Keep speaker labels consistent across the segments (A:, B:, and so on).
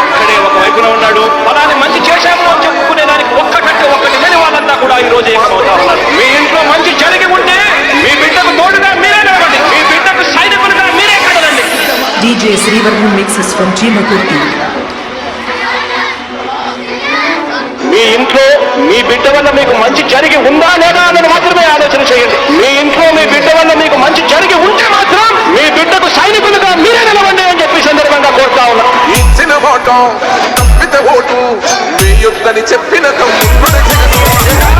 A: ఒక్కడే ఉన్నాడు.
B: పలాని మంచి చేశాము చెప్పుకునే దానికి ఒక్కటంటే ఒక్కటి లేని వాళ్ళంతా కూడా ఈ రోజు ఏకమవుతా ఉన్నారు. మీ ఇంట్లో మంచి జరిగి ఉంటే మీ బిడ్డకు తోడుగా మీరే నిలవండి మీ బిడ్డకు సైనికులుగా మీరే
C: కట్టదండి డీజే మిక్సెస్ ఫ్రమ్ చీమకుర్తి. మీ ఇంట్లో మీ బిడ్డ వల్ల మీకు మంచి జరిగి ఉందా లేదా అని మాత్రమే ఆలోచన చేయండి. మీ ఇంట్లో మీ బిడ్డ వల్ల మీకు మంచి జరిగి ఉంటే మాత్రం మీ బిడ్డకు సైనికులుగా మీరే ఇచ్చిన మాట తప్పితే ఓటు. వేయొద్దని చెప్పిన తమ్ముడు.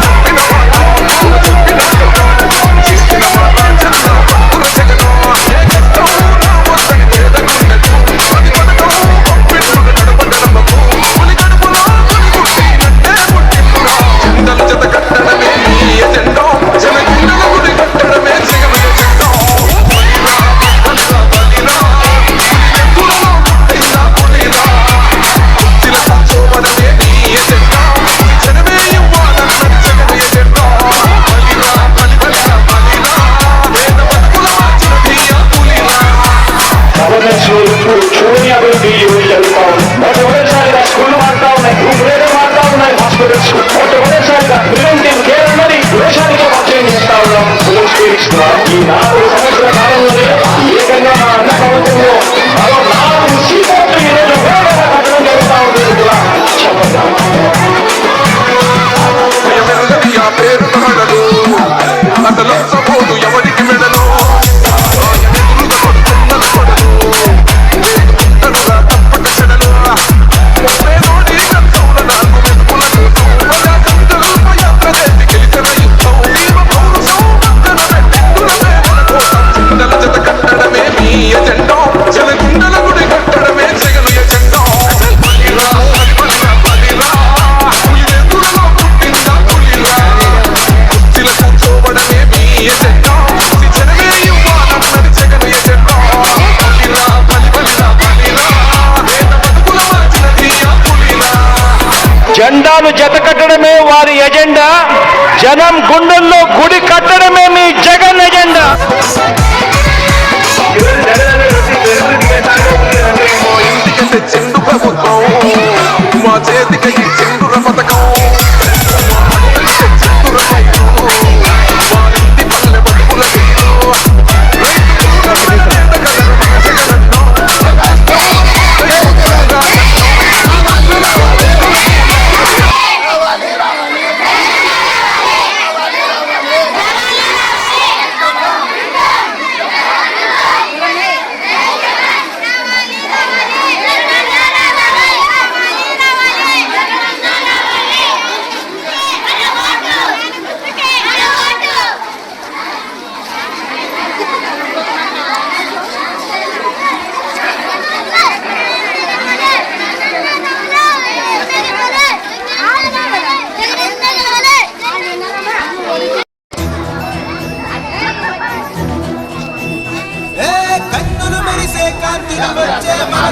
B: প্রেরণা జెండాను జతకట్టడమే వారి ఎజెండా. జనం గుండెల్లో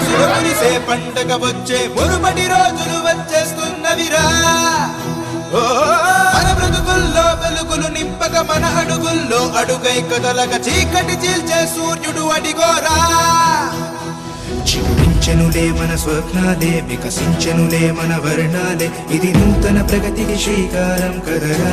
D: వచ్చే కురిసే పండగ వచ్చే మురుపటి రోజులు వచ్చేస్తున్నవిరా. ఓ మన బ్రతుకుల్లో వెలుగులు నింపక మన అడుగుల్లో అడుగై కదలక చీకటి చీల్చే సూర్యుడు అడిగోరా. జీవించనులే మన స్వప్నాలే వికసించనులే మన వర్ణాలే ఇది నూతన ప్రగతికి శ్రీకారం కదరా.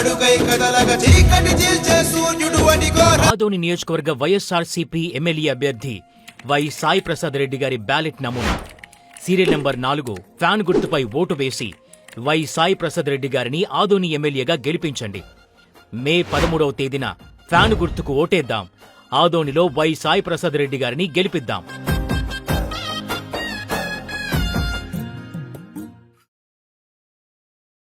D: అడుగై కదలగ చీకటి చీల్చే సూర్యుడు
E: ఆదోని నియోజకవర్గ వైఎస్ఆర్సీపీ ఎమ్మెల్యే అభ్యర్థి వై సాయి ప్రసాద్ రెడ్డి గారి బ్యాలెట్ నమూనా. సీరియల్ నంబర్ నాలుగు ఫ్యాన్ గుర్తుపై ఓటు వేసి వై సాయి ప్రసాద్ రెడ్డి గారిని ఆదోని ఎమ్మెల్యేగా గెలిపించండి. మే పదమూడవ తేదీన ఫ్యాన్ గుర్తుకు ఓటేద్దాం. ఆదోనిలో వై సాయి ప్రసాద్ రెడ్డి గారిని గెలిపిద్దాం.